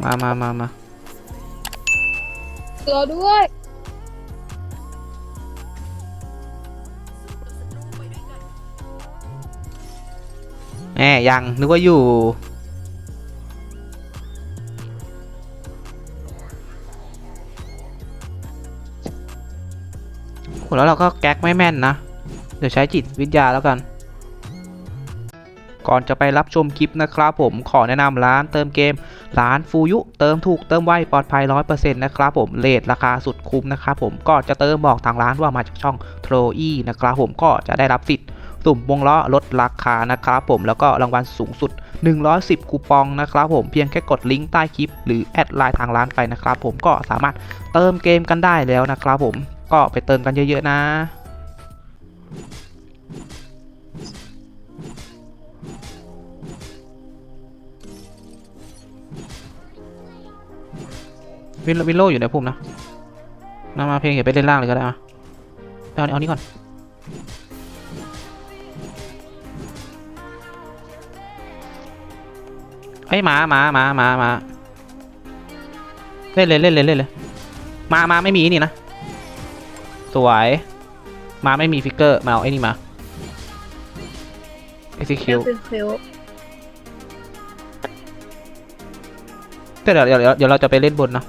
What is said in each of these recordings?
มามามามารอด้วยแหมยังนึกว่าอยู่โหแล้วเราก็แก๊กไม่แม่นนะ เดี๋ยวใช้จิตวิทยาแล้วกัน ก่อนจะไปรับชมคลิปนะครับผมขอแนะนำร้านเติมเกม ร้านฟูยุ เติมถูกเติมไวปลอดภัย 100%นะครับผมเลทราคาสุดคุ้มนะครับผมก็จะเติมบอกทางร้านว่ามาจากช่องโทรอีนะครับผมก็จะได้รับสิทธิ์สุ่มวงล้อลดราคานะครับผมแล้วก็รางวัลสูงสุด 110 คูปองนะครับผมเพียงแค่กดลิงก์ใต้คลิป หรือแอดไลน์ทางร้านไปนะครับผมก็สามารถเติมเกมกันได้แล้วนะครับผมก็ไปเติมกันเยอะๆนะ วินวินโลอยู่ในพุ่มนะมามาเพลงอย่าไปเล่นล่างเลยก็ได้มาเอาเอานี้ก่อนเอ้ยหมาหมาหมาหมาหมาเล่นเลยเล่นเลยเล่นเลยมามาไม่มีนี่นะ สวย มาไม่มีฟิกเกอร์ มาเอาไอ้นี่มา execute เป็นเฟลแต่เดี๋ยวเดี๋ยวเดี๋ยวเดี๋ยวเราจะไปเล่นบนเนอะ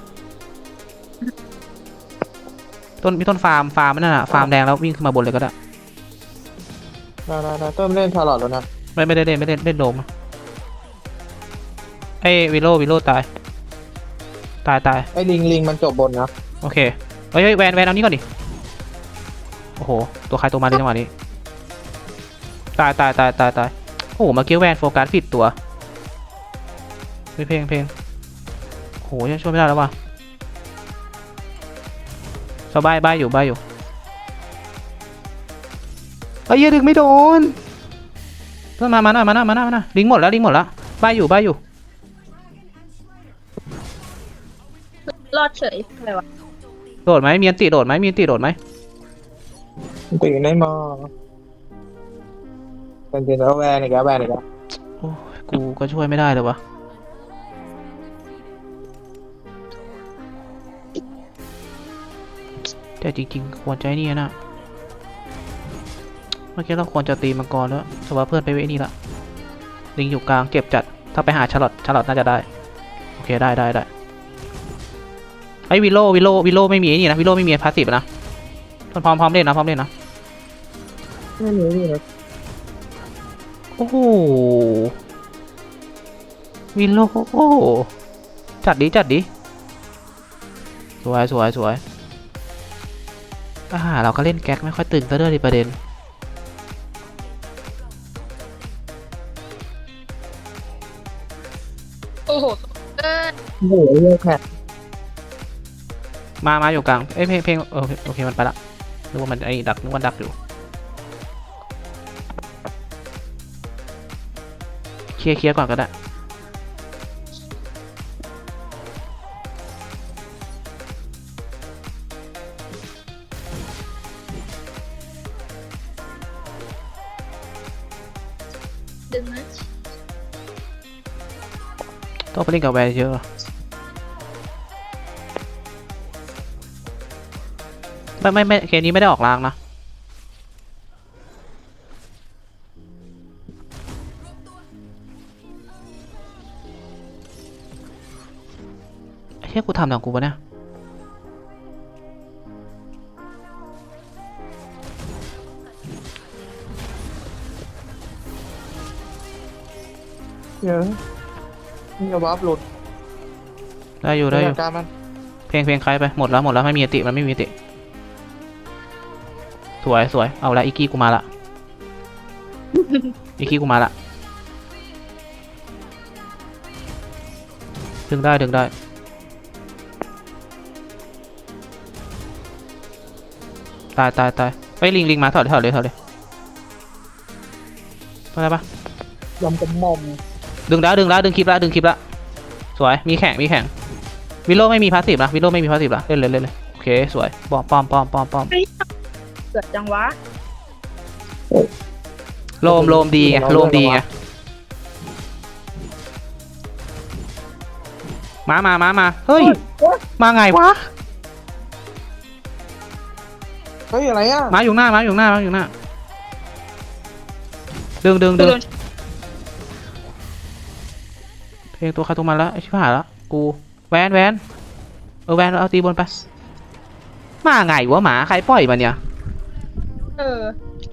ต้นมีต้นฟาร์มฟาร์มนั่นน่ะฟาร์มแดงแล้ววิ่งขึ้นมาบนเลยก็ได้ได้ได้ได้เติมเล่นชาร์ลอตแล้วนะไม่ไม่ได้เล่นไม่ได้เล่นโดมนะไอ้วิโลวิโลตาย ตายตายไอ้ลิงลิงมันจบบนนะโอเคเฮ้ยเฮ้ยแวนแวนเอานี้ก่อนดิโอ้โหตัวใครตัวมาเลยจังหวะนี้ ตายตายตายตายตายโอ้โหเมื่อกี้แวนโฟกัสผิดตัวเฮ้ยเพลงเพลงโอ้โหยังช่วยไม่ได้แล้วว่ะ สบายบายอยู่บายอยู่เอ้ยอย่าดึงไม่โดนต้นมามาหน้ามาหน้ามาหน้ามาหน้าลิงก์หมดแล้วลิงก์หมดแล้วบายอยู่บายอยู่รอดเฉยอะไรวะโดดไหมมีอันติโดดไหมมีอันติโดดไหมมันตื่นได้มาเป็นเป็นแล้วแวนอีกแล้วแวนอีกแล้วโอ้ยกูก็ช่วยไม่ได้เลยวะ แต่จริง ๆ ควรใจนี่นะ เมื่อกี้เราควรจะตีมังกรแล้วแต่ว่าเพื่อนไปเวนี่ละลิงอยู่กลางเก็บจัด ถ้าไปหาชาร์ลอตชาร์ลอตน่าจะได้ โอเคได้ได้ได้ไอ้วิโลวิโลวิโลไม่มีไอ้นี่นะวิโลไม่มีพาสซีฟนะพร้อมพร้อมเล่นนะพร้อมเล่นนะไม่มีนี่นะโอ้โหวินโลโอ้โหจัดดิจัดดิสวยสวยสวย อ่าเราก็เล่นแก๊กไม่ค่อยตึงซะด้วยดิประเด็น โอ้โหเออโอ้โหเยอะแค่มามาอยู่กลาง เอ้ยเพลงเพลงเออโอเคมันไปละนึกว่ามันไอ้ดักนึกว่าดักอยู่ เคลียร์เคลียร์ก่อนก็ได้ดึ ไปเล่นกับแวร์เยอะไม่ไม่ไม่เกมนี้ไม่ได้ออกรางนะเฮียกูทำหนังกูปะเนี่ยเยอะ นี่ก็วับหลุดได้อยู่ได้อยู่จัการมันเพลงเพลงใครไปหมดแล้วหมดแล้วไม่มีอติมันไม่มีอติสวยสวยเอาละอีกกี้กูมาละอีกกี้กูมาละดึงได้ดึงได้ตายตายตายไปลิงลิงมาถอดถอดเลยถอดเลยเข้าใจปะยำกระหม่อม ดึงแล้วดึงแล้วดึงคลิปแล้วดึงคลิปแล้วสวยมีแข่งมีแข่งวิโลไม่มีพาสซีฟนะวิโลไม่มีพาสซีฟละเล่นเลยเล่นเลยโอเคสวยปอมปอมปอมปอมปอมเกิดจังวะโลมโลมดีไงโลมดีไงมามามามาเฮ้ยโอ๊ยมาไงวะ เฮ้ยอะไรอะ มาอยู่หน้า มาอยู่หน้า มาอยู่หน้า ดึงดึงดึง งตัวใครตัวมันแล้วไอ้ชิบหายแล้วกูแวนแวนเออแวนเอาตีบนไปมาไงวะหมาใครปล่อยมาเนี่ยเออ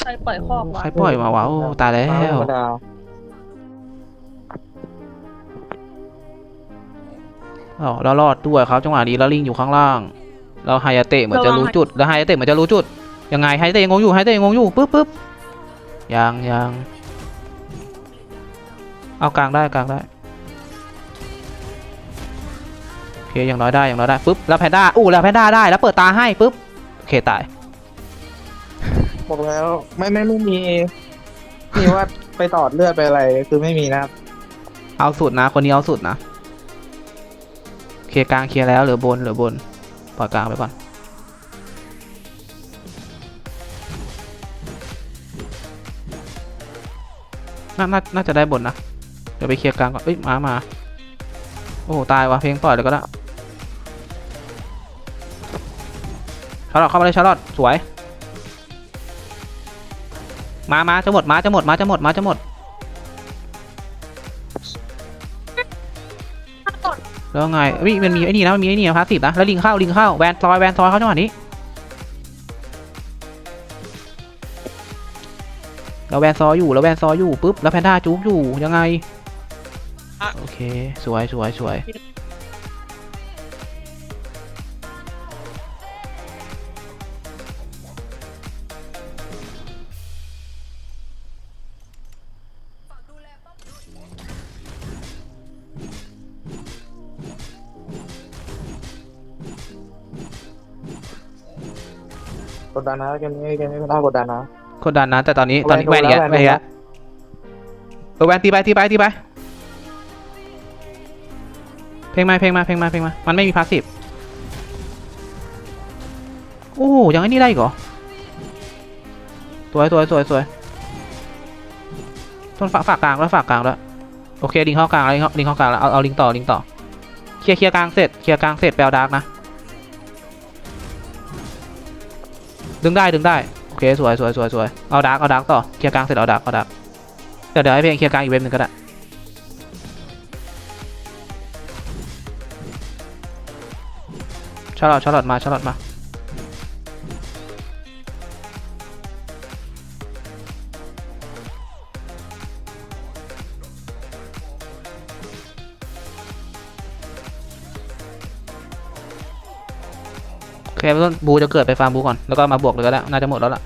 ใครปล่อยคอกวะใครปล่อยมาวะโอ้ตายแล้ธรวรมดาอ๋อเรารอดด้วยครับจังหวะนี้แล้วลิงอยู่ข้างล่างแล้วไฮยาเตะเหมือนจะรู้จุดแล้วไฮยาเตะเหมือนจะรู้จุดยังไงไฮยาเตะยังงงอยู่ไฮยาเตะยังงงอยู่ปึ๊บปึ๊บยังยังเอากลางได้กลางได้ เคอย่างน้อยได้อย่างน้อยได้ปึ๊บแล้วแพนด้าอู้แล้วแพนด้าได้แล้วเปิดตาให้ปึ๊บโอเคตาย บอกแล้วไม่ไม่ไม่มีมีว่าไปตอดเลือดไปอะไรคือไม่มีนะครับเอาสุดนะ คนนี้เอาสุดนะเคลียร์กลางเคลียร์แล้วเหลือบนเหลือบนปล่อยกลางไปก่อนน่าน่าน่าจะได้บนนะเดี๋ยวไปเคลียร์กลางก่อนเอ้ยมามาโอ้โหตายวะเพลงปล่อยเลยก็ได้ ชาร์ลอตเข้ามาเลยชาร์ลอตสวย มามาจะหมดมาจะหมดมาจะหมดมาจะหมดแล้วไงเฮ้ยมันมีไอ้นี่นะมันมีไอ้นี่นะพาสติฟนะแล้วลิงเข้าลิงเข้าแวนซอยแวนซอยเข้าจังหวะนี้แล้วแวนซอยอยู่แล้วแวนซอยอยู่ปุ๊บแล้วแพนด้าจุ๊บอยู่ยังไงโอเคสวยสวยสวย กดดันนะเกมนี้เกมนี้ไม่ต้องกดดันนะ กดดันนะ แต่ตอนนี้ตอนนี้แวแวนนอีกแล้วแวนแวนอีกแล้วเออแวนตีไปตีไปตีไป เพลงมาเพลงมาเพลงมาเพลงมา มันไม่มีพาสซีฟโอ้โหยังไอ้นี่ได้อีกเหรอสวยสวยสวยสวยต้นฝากฝากกลางแล้วฝากกลางแล้วโอเคลิงเข้ากลางแล้วลิงเข้าลิงเข้ากลางแล้วเอาเอาลิงต่อลิงต่อเคลียร์เคลียร์กลางเสร็จเคลียร์กลางเสร็จแปลดาร์กนะ ดึงได้ดึงได้โอเคสวยสวยสวยสวยเอาดาร์กเอาดาร์กต่อเคลียร์กลางเสร็จเอาดาร์กเอาดาร์กเดี๋ยวเดี๋ยวให้เพลงเคลียร์กลางอีกเว็บหนึ่งก็ได้ชาร์ลอตชาร์ลอตมาชาร์ลอตมา เคเบื้องต้นบูจะเกิดไปฟาร์มบูก่อน แล้วก็มาบวกเลยก็ได้ น่าจะหมดแล้วล่ะ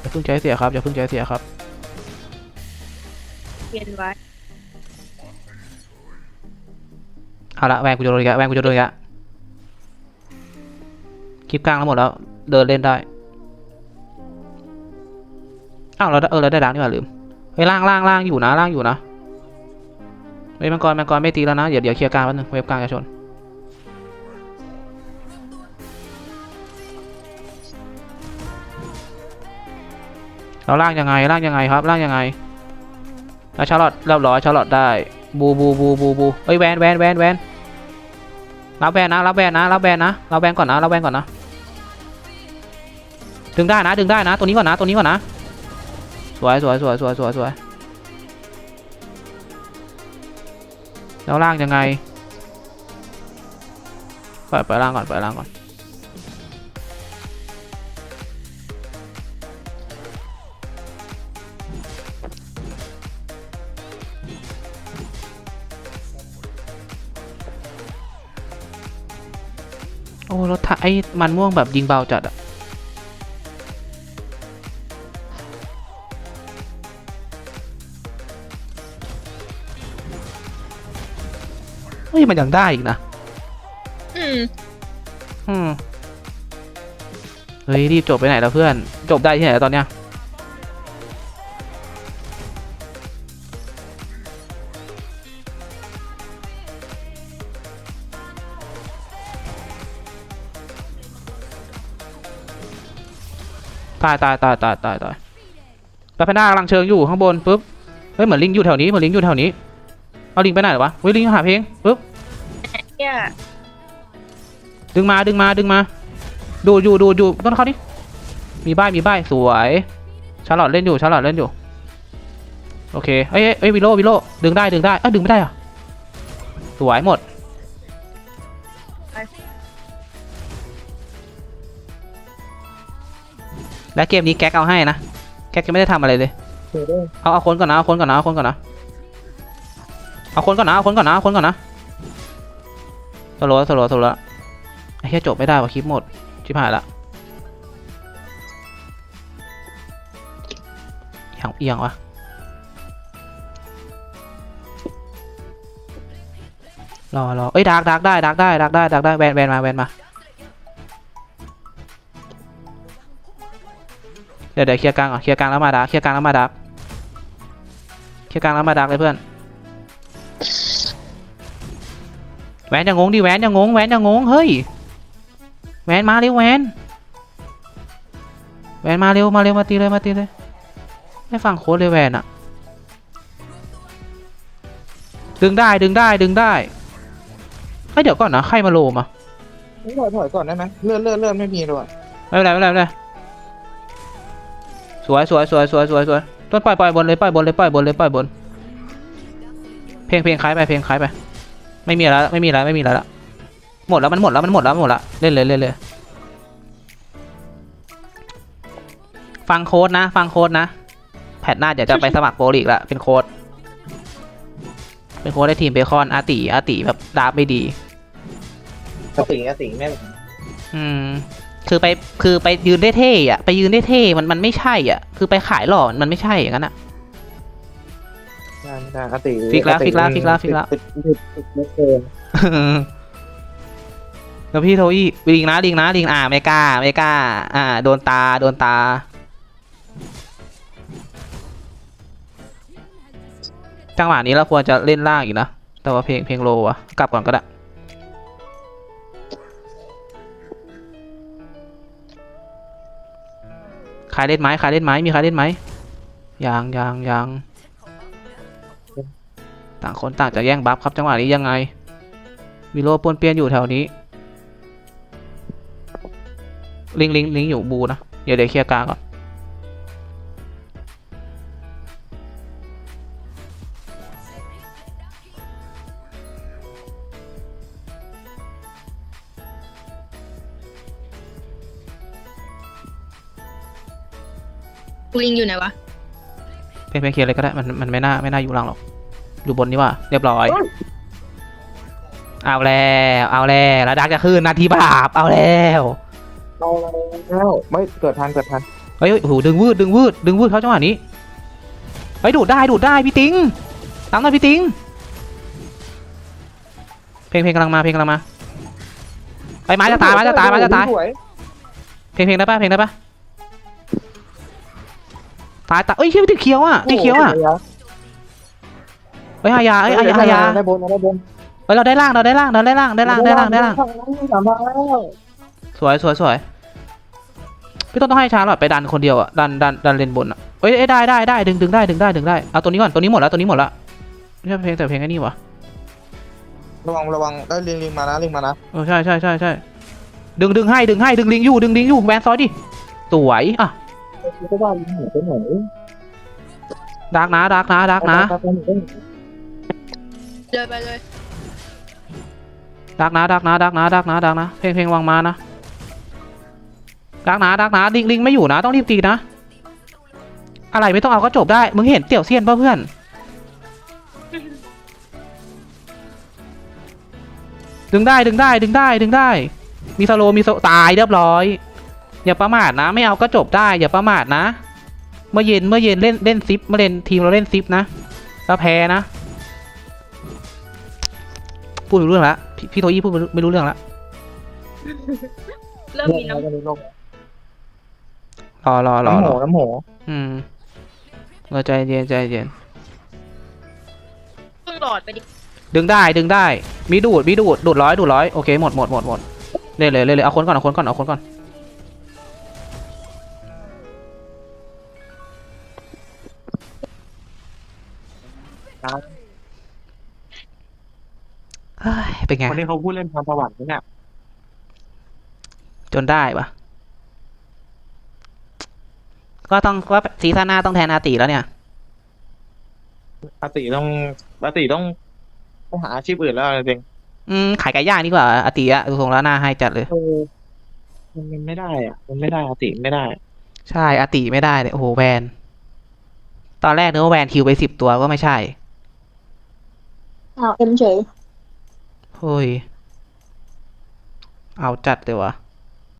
อย่าเพิ่งใจเสียครับ อย่าเพิ่งใจเสียครับเวียนไว้เอาละแวนกูจะโดนอีกแล้วแวนกูจะโดนอีกแล้วคลิปกลางแล้วหมดแล้ว เดินเล่นได้ อ้าวเราได้เออเราได้ดังนี่หว่าลืม เฮ้ยล่างล่างล่างอยู่นะล่างอยู่นะ เฮ้ยมังกรมังกรไม่ตีแล้วนะเดี๋ยวเดี๋ยวเคลียร์กลางแป๊บนึงเว็บกลางจะชนเราล่างยังไงล่างยังไงครับล่างยังไงแล้วชาร์ลอตเรียบร้อยชาร์ลอตได้บูบูบูบูบูเอ้ยแวนแวนแวนแวนรับแวนนะรับแวนนะรับแวนนะรับแวนก่อนนะรับแวนก่อนนะดึงได้นะดึงได้นะตัวนี้ก่อนนะตัวนี้ก่อนนะสวยสวยสวยสวยสวยสวย แล้วล่างยังไง เปล่อยปล่อยล่างก่อน เปล่อยล่างก่อน โอ้รถไอ้มันม่วงแบบยิงเบาจัดอะ มันยังได้อีกนะ อืม อืม เฮ้ย รีบจบไปไหนแล้วเพื่อน จบได้ที่ไหนแล้วตอนเนี้ย ตายตายตายตายตายตายแล้วแพนด้ากำลังเชิงอยู่ข้างบนปุ๊บ เฮ้ย เหมือนลิงอยู่แถวนี้ เหมือนลิงอยู่แถวนี้ เอาลิงไปไหนวะ เฮ้ยลิงหาเพลงปึ๊บ เนี่ยดึงมาดึงมาดึงมา ดูดอยู่ดูดอยู่ต้นเขาดิมีบ้ายมีบ้ายสวยชาร์ลอตเล่นอยู่ชาร์ลอตเล่นอยู่ โอเคเอ้ยเอ้ยเอ้ยวิโลวิโลดึงได้ดึงได้เอ้ยดึงไม่ได้เหรอสวยหมดและเกมนี้แก๊กเอาให้นะแก๊กยังไม่ได้ทำอะไรเลยเดี๋ยวด้วยเอาเอาคนก่อนนะเอาคนก่อนนะเอาคนก่อนนะเอาคนก่อนนะเอาคนก่อนนะเอาคนก่อนนะ สโลว์สโลว์สโลว์ไอ้เหี้ยจบไม่ได้ว่ะคลิปหมด ชิบหายละเอียงเอียงวะรอรอเอ้ยดักดักได้ดักได้ดักได้ดักได้แวนแวนมาแวนมาเดี๋ยวเดี๋ยวเคลียร์กลางก่อนเคลียร์กลางแล้วมาดักเคลียร์กลางแล้วมาดักเคลียร์กลางแล้วมาดักเลยเพื่อน วนอย่างงงดิแหวนอย่างงงแหวนอย่างงงเฮ้ยแหวนมาเร็วแหวนแหวนมาเร็วมาเร็วมาตีเลยมาตีเลยไม่ฟังโค้ดเลยแหวนอะดึงได้ดึงได้ดึงได้เฮ้ยเดี๋ยวก่อนนะใครมาโลมาถอยถอยก่อนได้ไหมเลื่อนเลื่อนเลื่อนไม่มีด้วยไม่เป็นไรไม่เป็นไรไม่เป็นไรสวยสวยสวยสวยสวยสวยต้นปล่อยปล่อยบนเลยปล่อยบนเลยปล่อยบนเลยปล่อยบนเพลงเพลงคล้ายไปเพลงคล้ายไป ไม่มีแล้วไม่มีแล้วไม่มีแล้วละหมดแล้วมันหมดแล้วมันหมดแล้วมันหมดแล้วเล่นเลยเล่นเลยฟังโค้ดนะ ฟังโค้ดนะ แพทหน้าเดี๋ยวจะไปสมัครโปรลีกละเป็นโค้ดเป็นโค้ดได้ทีมเบคอนอาติอาติแบบดาบไม่ดีสติสติแม่งอืมคือไปคือไปยืนได้เท่อะไปยืนได้เท่มันมันไม่ใช่อะ คือไปขายหล่อมันไม่ใช่อย่างนั้นอะ ใช่ใช่สติฟิกแล้วฟิกแล้วฟิกแล้วฟิกแล้ว ติดติดติดติดเกินแล้วพี่โทอี้ลิงนะลิงนะลิงอ่าไม่กล้าไม่กล้า อ่า โดนตาโดนตา จังหวะนี้เราควรจะเล่นล่างอีกนะ แต่ว่าเพลงเพลงโลอะกลับก่อนก็ได้ใครเล่นไหมใครเล่นไหมมีใครเล่นไหมยังยังยัง ต่างคนต่างจะแย่งบัฟครับจังหวะนี้ยังไงมีโลปวนเปียนอยู่แถวนี้ ลิงลิงลิงอยู่บูนะเดี๋ยวเดี๋ยวเคลียร์กลางก่อนลิงอยู่ไหนวะ เพลงเพลงเคลียร์เลยก็ได้มันมันไม่น่าไม่น่าอยู่ล่างหรอก อยู่บนนี่ว่าเรียบร้อย เอาแล้วเอาแล้วแล้วดักจะขึ้นนาทีบาปเอาแล้วเอาแล้วไม่เกิดทันเกิดทันเฮ้ยโอ้โหดึงวืดดึงวืดดึงวืดเขาจังหวะนี้เฮ้ยดูดได้ดูดได้พี่ติงตามหน่อยพี่ติงเพลงเพลงกำลังมาเพลงกำลังมาไปไม้จะตายไม้จะตายไม้จะตายสวยเพลงเพลงได้ปะเพลงได้ปะตายตายเอ้ยเชี่ยไม่ติดเคี้ยวอะติดเคี้ยวอะ เฮ้ยฮายาเอ้ยฮายาฮายาได้บนได้บนเฮ้ยเราได้ล่างเราได้ล่างเราได้ล่างได้ล่างได้ล่างได้ล่างสามพันแล้วสวยสวยสวยพี่ต้นต้องให้ชาร์ลอตไปดันคนเดียวอะดันดันดันเลนบนอะเอ้ยเอ้ยได้ได้ได้ดึงดึงได้ดึงได้ดึงได้เอาตัวนี้ก่อนตัวนี้หมดแล้วตัวนี้หมดแล้วไม่ใช่เพลงแต่เพลงไอ้นี่วะระวังระวังได้ลิงลิงมานะลิงมานะเออใช่ใช่ใช่ใช่ดึงดึงให้ดึงให้ดึงลิงอยู่ดึงลิงอยู่แวนซอยดิสวยอะก็ว่าลิงหายไปไหนดักนะดักนะดักนะ เลยไปเลยดักนะดักนะดักนะดักนะดักนะเพลงเพลงวางมานะดักนะดักนะลิงลิงไม่อยู่นะต้องรีบตีนะ อะไรไม่ต้องเอาก็จบได้ มึงเห็นเตี่ยวเซียนป่ะเพื่อนดึงได้ดึงได้ดึงได้ดึงได้ มีสโลว์มีโซตายเรียบร้อย อย่าประมาทนะ ไม่เอาก็จบได้ อย่าประมาทนะ เมื่อเย็นเมื่อเย็นเล่นเล่นซิปเมื่อเล่นทีมเราเล่นซิปนะแล้วแพ้นะ พูดไม่รู้เรื่องละพี่พี่โทยี่พูดไม่รู้ไม่รู้เรื่องละเริ่มมีน้รอรอรอน้ำรโหอน้ำโหอืมเราใจเย็นใจเย็นำเพิ่งหลอดไปดิดึงได้ดึงได้ มีดูดมีดูดดูดร้อยดูดร้อยโอเคหมดหมดหมดหมดเล่นเลยเล่นเลยเอาคนก่อนเอาคนก่อนเอาคนก่อน เฮ้ยเป็นไงคนที่เขาพูดเล่นพรสวรรค์เนี่ยจนได้ปะก็ต้องว่าซีซั่นหน้าต้องแทนอาติแล้วเนี่ย อาติต้องอาติต้องต้องหาอาชีพอื่นแล้วจริงอืมขายไก่ย่างดีกว่า อาติอะดูทรงแล้วหน้าให้จัดเลยๆเออมันมันไม่ได้อะ มันไม่ได้อาติไม่ได้ ใช่อาติไม่ได้เลยโอ้โหแวนตอนแรกนึกว่าแวนคิวไปสิบตัวก็ไม่ใช่อ้าวเอ็มเฉย เฮ้ย เอาจัดเลยวะ